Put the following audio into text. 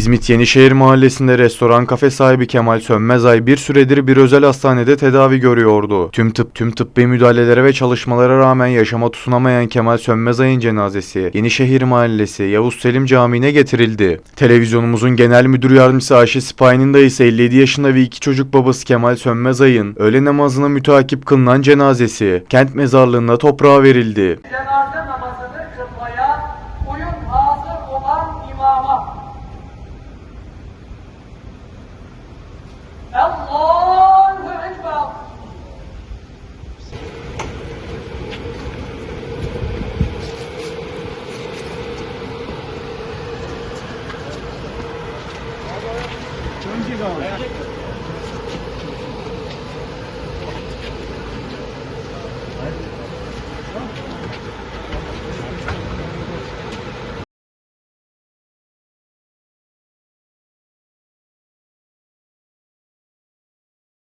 İzmit Yenişehir Mahallesi'nde restoran kafe sahibi Kemal Sönmezay bir süredir bir özel hastanede tedavi görüyordu. Tüm tıp tüm tıbbi müdahalelere ve çalışmalara rağmen yaşama tutunamayan Kemal Sönmezay'ın cenazesi Yenişehir Mahallesi Yavuz Selim Camii'ne getirildi. Televizyonumuzun genel müdür yardımcısı Ayşe Sipahi'nin dayısı 57 yaşında ve iki çocuk babası Kemal Sönmezay'ın öğle namazına müteakip kılınan cenazesi kent mezarlığında toprağa verildi. cenaze namazını kılmaya uyum hazır olan 继续